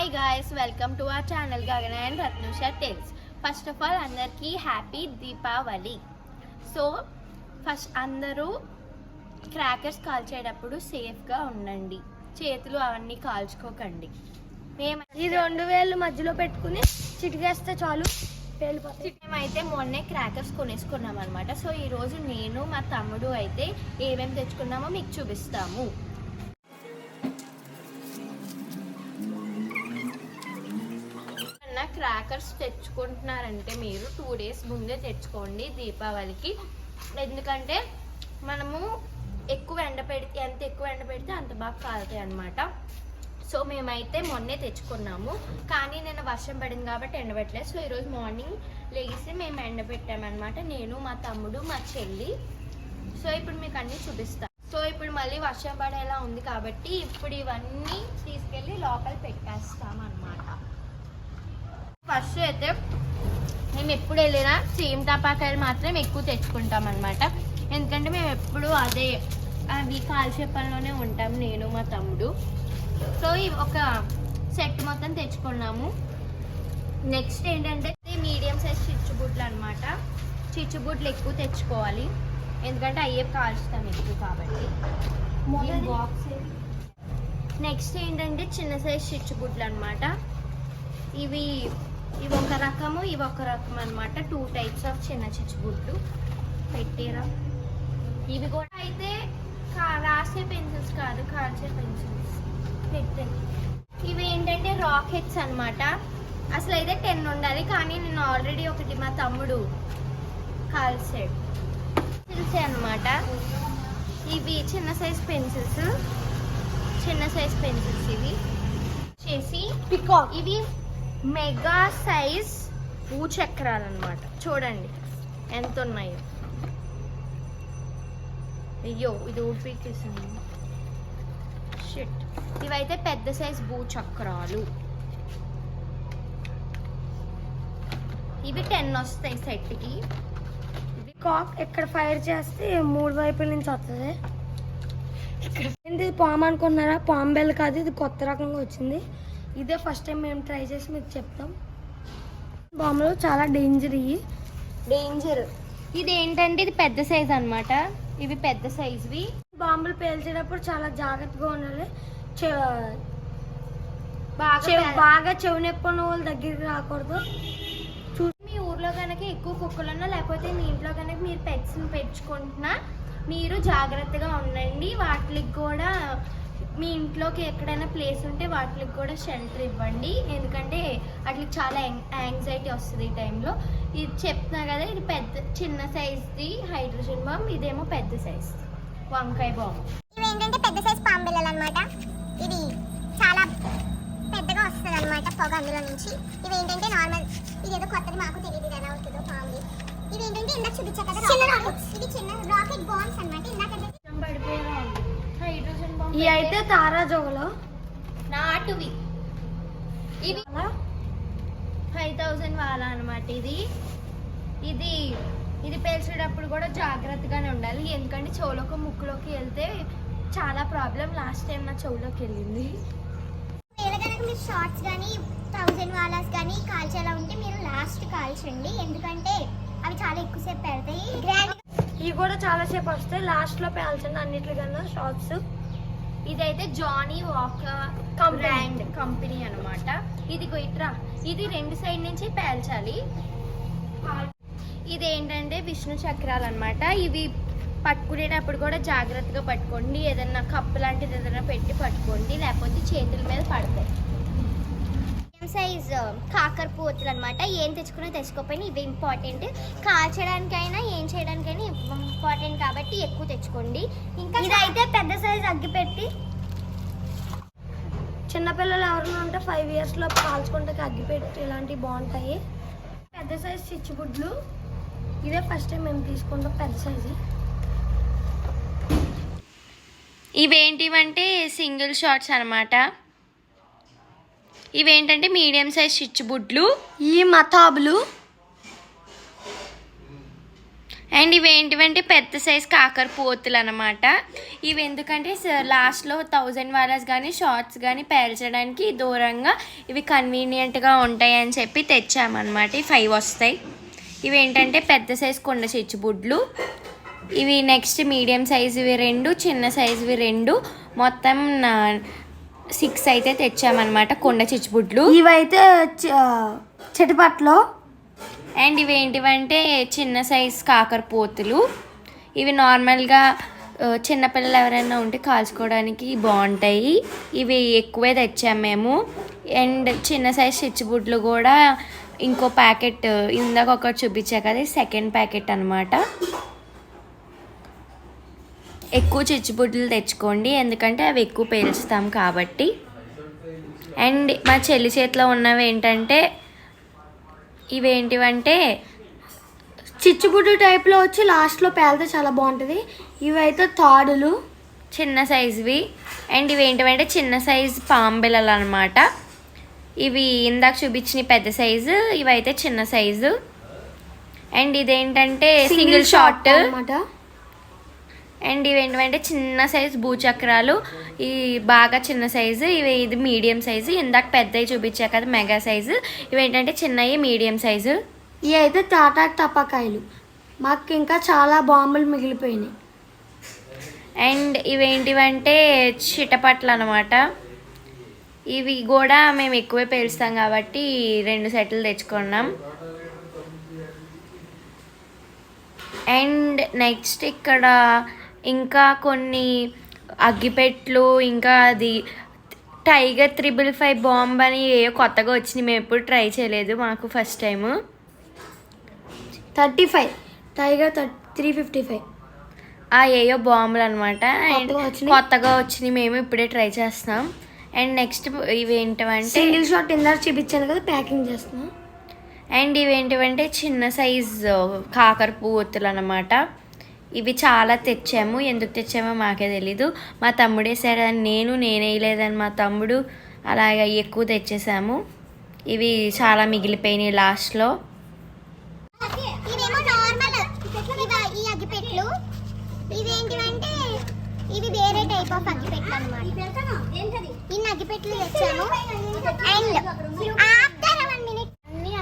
Hi guys welcome to our channel Gagana and Ratnusha tales first of all అందరికీ happy Deepavali so first అందరూ crackers కాల్చేటప్పుడు సేఫ్గా ఉండండి. చేతులు అవన్నీ కాల్చుకోకండి. మేము ఈ రెండు వేలు మధ్యలో పెట్టుకుని చిటికేస్తే చాలు మేమైతే మొన్నే క్రాకర్స్ కొనేసుకున్నాం అనమాట సో ఈరోజు నేను మా తమ్ముడు అయితే ఏమేమి తెచ్చుకున్నామో మీకు చూపిస్తాము. క్రాకర్స్ తెచ్చుకుంటున్నారంటే మీరు టూ డేస్ ముందే తెచ్చుకోండి దీపావళికి. ఎందుకంటే మనము ఎక్కువ ఎండ పెడితే ఎంత ఎక్కువ ఎండ పెడితే అంత బాగా కాలుతాయి అనమాట సో మేమైతే మొన్నే తెచ్చుకున్నాము. కానీ నేను వర్షం పడింది కాబట్టి ఎండబెట్టలేదు సో ఈరోజు మార్నింగ్ లేచి మేము ఎండబెట్టామన్నమాట నేను మా తమ్ముడు మా చెల్లి. సో ఇప్పుడు మీకు అన్నీ చూపిస్తాను సో ఇప్పుడు మళ్ళీ వర్షం పడేలా ఉంది కాబట్టి ఇప్పుడు ఇవన్నీ తీసుకెళ్ళి లోపల పెట్టేస్తామన్నమాట. ఫస్ట్ అయితే మేము ఎప్పుడు వెళ్ళినా సేమ్ టపాకాయలు మాత్రం ఎక్కువ తెచ్చుకుంటాం అనమాట ఎందుకంటే మేము ఎప్పుడు అదే అవి కాల్చే పనిలోనే ఉంటాం నేను మా తమ్ముడు. సో ఇవి ఒక సెట్ మొత్తం తెచ్చుకున్నాము. నెక్స్ట్ ఏంటంటే మీడియం సైజ్ చిచ్చుబుట్లు అనమాట చిచ్చుబుట్లు ఎక్కువ తెచ్చుకోవాలి. ఎందుకంటే అయ్యే కాల్చుతాం ఎక్కువ కాబట్టి. బాక్స్ నెక్స్ట్ ఏంటంటే చిన్న సైజ్ చిచ్చుబుట్లు అనమాట ఇవి ఇవి ఒక రకము ఇవి ఒక రకం అనమాట టూ టైప్స్ ఆఫ్ చిన్న చిచ్చుబుట్లు పెట్టారా. ఇవి కూడా అయితే రాసే పెన్సిల్స్ కాదు కాల్చే పెన్సిల్స్. పెట్టే. ఇవి ఏంటంటే రాకెట్స్ అన్నమాట. అసలు అయితే టెన్ ఉండాలి కానీ నేను ఆల్రెడీ ఒకటి మా తమ్ముడు కాల్చాడు. పెన్సిల్స్ అన్నమాట. ఇవి చిన్న సైజ్ పెన్సిల్స్. చిన్న సైజ్ పెన్సిల్స్ ఇవి. చేసి పికాక్ ఇవి మెగా సైజ్ భూచక్రాలు అనమాట చూడండి ఎంత ఉన్నాయో అయ్యో ఇది ఊపికేసింది షిట్ ఇవైతే పెద్ద సైజ్ భూచక్రాలు. ఇవి టెన్ వస్తాయి సెట్కి. పికాక్ ఇక్కడ ఫైర్ చేస్తే మూడు వైపుల నుంచి వస్తుంది ఇక్కడ ఇది పాము అనుకున్నారా పాము బెల్ కాదు ఇది కొత్త రకంగా వచ్చింది. ఇదే ఫస్ట్ టైం మేము ట్రై చేసి మీకు చెప్తాం. బాంబులు చాలా డేంజర్ ఇవి. డేంజర్. ఇది ఏంటంటే ఇది పెద్ద సైజ్ అన్నమాట. ఇవి పెద్ద సైజ్వి. బాంబులు పేల్చేటప్పుడు చాలా జాగ్రత్తగా ఉండాలి. బాగా బాగా చెవి నొప్పి వాళ్ళ దగ్గరికి రాకూడదు. మీ ఊర్లో కనుక ఎక్కువ కుక్కలు ఉన్నా లేకపోతే మీ ఇంట్లో కనుక మీరు పెట్స్ని పెంచుకుంటున్నా మీరు జాగ్రత్తగా ఉండండి. వాటికి కూడా మీ ఇంట్లోకి ఎక్కడైనా ప్లేస్ ఉంటే వాటికి కూడా షెల్టర్ ఇవ్వండి. ఎందుకంటే వాటికి చాలా యాంగ్జైటీ వస్తుంది ఈ టైంలో ఇది చెప్తున్నా కదా ఇది పెద్ద చిన్న సైజ్ది హైడ్రోజన్ బాంబ్ ఇదేమో పెద్ద సైజ్ వంకాయ బాంబ్ ఇవి ఏంటంటే పెద్ద సైజ్ పాము బిళ్ళలు అనమాట ఇది చాలా పెద్దగా వస్తుంది అనమాట పొగ అందులో నుంచి. ఇవి ఏంటంటే నార్మల్ ఇది ఏదో కొత్తది మాకు తెలియదు ఇది ఎలా అవుతుందో పాము ఇవి ఏంటంటే ఇందాక చూపించా కదా ఇది చిన్న రాకెట్ బాంబ్స్ అనమాట ఇందాక ఇవి అయితే తారా జోగలో నాటువి ఇవి ఫైవ్ థౌజండ్ వాళ్ళ అనమాట ఇది. ఇది ఇది పేల్చేటప్పుడు కూడా జాగ్రత్తగానే ఉండాలి. ఎందుకంటే చెవులోకి ముక్కులోకి వెళ్తే చాలా ప్రాబ్లం. లాస్ట్ టైం నా చెవులోకి వెళ్ళింది. మీరు షార్ట్స్ కానీ థౌజండ్ వాలాస్ కానీ కాల్చేలా ఉంటే మీరు లాస్ట్ కాల్చండి. ఎందుకంటే అవి చాలా ఎక్కువసేపు పెడతాయి. గ్రాండ్ ఇవి కూడా చాలా సేపు వస్తాయి. లాస్ట్లో పేల్చండి అన్నిటికన్నా షార్ట్స్. ఇదైతే జానీ వాకర్. బ్రాండ్ కంపెనీ అన్నమాట. ఇది ఇట్రా ఇది రెండు సైడ్ నుంచి పేల్చాలి. ఇది ఏంటంటే విష్ణు చక్రాలు అన్నమాట ఇవి పట్టుకునేటప్పుడు కూడా జాగ్రత్తగా పట్టుకోండి. ఏదైనా కప్పు లాంటిది ఏదైనా పెట్టి పట్టుకోండి. లేకపోతే చేతుల మీద పడతాయి. సైజ్ కాకర పోతులు అనమాట ఏం తెచ్చుకున్నా తెచ్చుకోకపోయినా ఇవి ఇంపార్టెంట్ కాల్చడానికైనా ఏం చేయడానికైనా ఇంపార్టెంట్ కాబట్టి ఎక్కువ తెచ్చుకోండి. ఇంకా ఇదైతే పెద్ద సైజ్ అగ్గి పెట్టి చిన్నపిల్లలు ఎవరైనా ఉంటే ఫైవ్ ఇయర్స్లో కాల్చుకుంటే అగ్గిపెట్టి ఇలాంటివి బాగుంటాయి. పెద్ద సైజ్ చిచ్చుబుడ్లు ఇదే ఫస్ట్ టైం మేము తీసుకుంటాం పెద్ద సైజు ఇవేంటివంటే సింగిల్ షార్ట్స్ అనమాట ఇవేంటంటే మీడియం సైజ్ చిచ్చుబుడ్లు ఈ మతాబులు. అండ్ ఇవి ఏంటివంటే పెద్ద సైజ్ కాకర పోతులు అనమాట ఇవి ఎందుకంటే లాస్ట్లో థౌజండ్ వారాస్ కానీ షార్ట్స్ కానీ పేల్చడానికి దూరంగా ఇవి కన్వీనియంట్గా ఉంటాయి అని చెప్పి తెచ్చామన్నమాట. ఈ ఫైవ్ వస్తాయి. ఇవి ఏంటంటే పెద్ద సైజ్ కొండ చిచ్చుబుడ్లు ఇవి నెక్స్ట్ మీడియం సైజువి రెండు చిన్న సైజువి రెండు. మొత్తం సిక్స్ అయితే తెచ్చామన్నమాట కొండ చిచ్చుబుడ్లు. ఇవైతే చ- చెట్టుపట్లో. అండ్ ఇవి ఏంటివంటే చిన్న సైజ్ కాకర పోతులు. ఇవి నార్మల్గా చిన్నపిల్లలు ఎవరైనా ఉంటే కాల్చుకోవడానికి బాగుంటాయి. ఇవి ఎక్కువే తెచ్చాము మేము. అండ్ చిన్న సైజ్ చిచ్చుబుడ్లు కూడా ఇంకో ప్యాకెట్ ఇందాక ఒకటి చూపించా కదా సెకండ్ ప్యాకెట్ అనమాట ఎక్కువ చిచ్చుబుడ్లు తెచ్చుకోండి ఎందుకంటే అవి ఎక్కువ పేల్చుతాం కాబట్టి. అండ్ మా చెల్లి చేతిలో ఉన్నవి ఏంటంటే ఇవేంటివంటే చిచ్చుబుడ్డు టైప్లో వచ్చి లాస్ట్లో పేలితే చాలా బాగుంటుంది. ఇవైతే తాడులు చిన్న సైజువి. అండ్ ఇవి ఏంటంటే చిన్న సైజ్ పాంబిల్లలు అనమాట ఇవి ఇందాక చూపించిన పెద్ద సైజు ఇవైతే చిన్న సైజు. అండ్ ఇదేంటంటే సింగిల్ షాట్. అనమాట అండ్ ఇవి ఏంటంటే చిన్న సైజు భూచక్రాలు. ఈ బాగా చిన్న సైజు ఇవి ఇది మీడియం సైజు ఇందాక పెద్దవి చూపించా కదా మెగా సైజు. ఇవి ఏంటంటే చిన్నవి మీడియం సైజు. ఇవి అయితే టాటా టపాకాయలు. మాకు ఇంకా చాలా బాంబులు మిగిలిపోయినాయి. అండ్ ఇవేంటివంటే చిటపట్లు అనమాట. ఇవి కూడా మేము ఎక్కువే పేలుస్తాం కాబట్టి రెండు సెట్లు తెచ్చుకున్నాం. అండ్ నెక్స్ట్ ఇక్కడ ఇంకా కొన్ని అగ్గిపెట్లు ఇంకా అది టైగర్ త్రిబుల్ ఫైవ్ బాంబ్ అని ఏ కొత్తగా వచ్చినాయి మేము ఎప్పుడు ట్రై చేయలేదు మాకు first time. Thirty five. Tiger three fifty five. ఆ ఏయో బాంబులు అనమాట అండ్ కొత్తగా వచ్చినాయి. మేము ఇప్పుడే ట్రై చేస్తాం అండ్ నెక్స్ట్ ఇవి ఏంటంటే సింగిల్ షాట్ ఇందాక చూపించాను కదా ప్యాకింగ్ చేస్తున్నాం. అండ్ ఇవి ఏంటివంటే చిన్న సైజ్ కాకర పువ్వుతులు అనమాట ఇవి చాలా తెచ్చాము. ఎందుకు తెచ్చామో మాకే తెలీదు. మా తమ్ముడు వేసాడని నేను నేను వేయలేదని మా తమ్ముడు అలాగ ఎక్కువ తెచ్చేసాము. ఇవి చాలా మిగిలిపోయినాయి లాస్ట్లో. ఇవేమో నార్మల్ ఇవ ఈ అగ్గిపెట్లు ఇవేంటివంటే ఇవి వేరే టైప్ ఆఫ్ అగ్గిపెట్లు అన్నమాట ఇన్ని అగ్గిపెట్లు తెచ్చాము అండ్ ఆఫ్టర్ వన్ మినిట్ అన్ని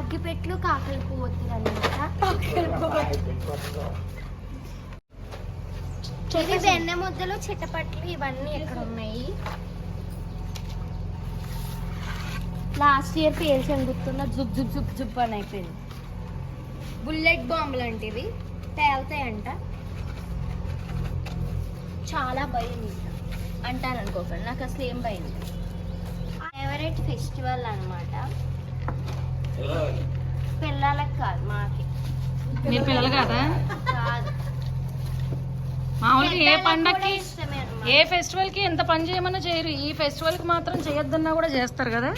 అగ్గిపెట్లు కాకర పువ్వుతులు అనమాట ఇవి వెన్న ముద్దలు చిట్టపట్లు ఇవన్నీ ఎక్కడ ఉన్నాయి లాస్ట్ ఇయర్ పేల్చాను గుర్తున్న జుబ్ జుబ్ జుబ్ జుబ్ అని అయిపోయింది. బుల్లెట్ బాంబులు అంటే ఇవి. పేలుతాయంట చాలా భయం అంటారు అనుకోకండి నాకు అసలు ఏం భయం ఫేవరెట్ ఫెస్టివల్ అన్నమాట. పిల్లలకు కాదు మాకి. మీరు పిల్లలు కాదు? మామూలుగా ఏ పండక్కి. ఏ ఫెస్టివల్కి ఎంత పని చేయమన్నా చేయరు. ఈ ఫెస్టివల్కి మాత్రం చేయొద్దన్నా కూడా చేస్తారు కదా?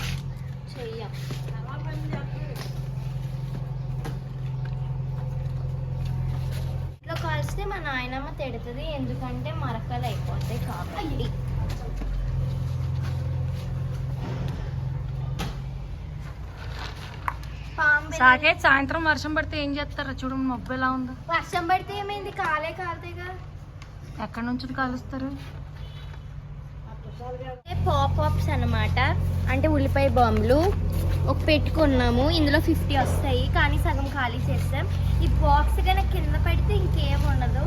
ఇట్లా కాల్స్తే మా నాయనమ్మ తిడుతుంది ఎందుకంటే మరకలు అయిపోతాయి కాబట్టి సాయంత్రం వర్షం పడితే ఏం చేస్తారు? చూడండి మబ్బు ఎలా ఉందో. వర్షం పడితే ఏమైంది? కాలే కాలుతాయి కదా ఎక్కడి నుంచి కాలుస్తారు? పాప్అప్స్ అన్నమాట. అంటే ఉల్లిపాయ బాంబులు ఒక పెట్టుకున్నాము ఇందులో ఫిఫ్టీ వస్తాయి. కానీ సగం ఖాళీ చేస్తాం ఈ బాక్స్ కనుక కింద పెడితే ఇంకేం ఉండదు.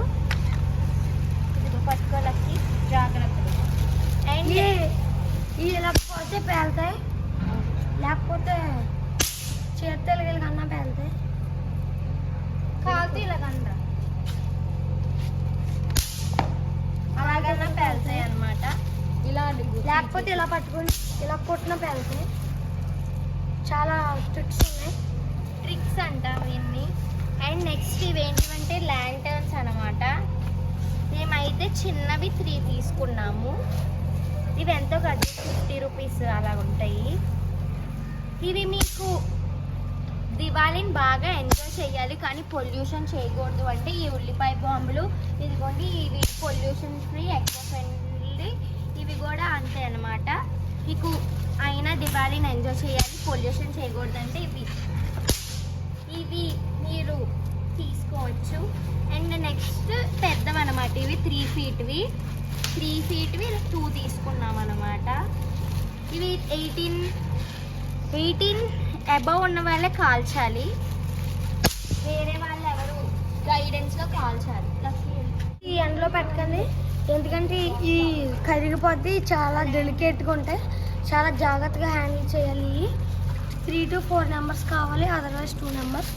ఇది పట్టుకోలకి జాగ్రత్తగా. అండ్ ఇలా పోతే పేలుతాయి? లేకపోతే చేతులు కన్నా పేలుతాయి? కాలుతూ ఇలాగంట లేకపోతే ఇలా పట్టుకొని ఇలా కొట్టిన పేలుతాయి చాలా ట్రిక్స్ ఉన్నాయి. ట్రిక్స్ అంట ఇవన్నీ అండ్ నెక్స్ట్ ఇవేంటివంటే ల్యాంటర్న్స్ అనమాట మేమైతే చిన్నవి త్రీ తీసుకున్నాము. ఇవి ఎంతో కాదు ఫిఫ్టీ రూపీస్ అలా ఉంటాయి. ఇవి మీకు దివాళీని బాగా ఎంజాయ్ చేయాలి కానీ పొల్యూషన్ చేయకూడదు. అంటే ఈ ఉల్లిపాయ బాంబులు ఇదిగోండి ఇవి పొల్యూషన్ ఫ్రీ ఎక్కువ ఫ్రెండ్లీ అంతే అనమాట మీకు అయినా దివాళీని ఎంజాయ్ చేయాలి పొల్యూషన్ చేయకూడదంటే ఇవి. ఇవి మీరు తీసుకోవచ్చు. అండ్ నెక్స్ట్ పెద్దవన్నమాట ఇవి త్రీ ఫీట్వి త్రీ ఫీట్వి టూ తీసుకున్నాం అనమాట ఇవి ఎయిటీన్ ఎయిటీన్ అబవ్ ఉన్న వాళ్ళే కాల్చాలి. వేరే వాళ్ళు ఎవరు గైడెన్స్లో కాల్చాలి. ఈ ఎండలో పెట్టకండి. ఎందుకంటే ఈ కరిగిపోద్ది చాలా డెలికేట్గా ఉంటాయి. చాలా జాగ్రత్తగా హ్యాండిల్ చేయాలి. త్రీ టు ఫోర్ నెంబర్స్ కావాలి అదర్వైజ్ టూ నెంబర్స్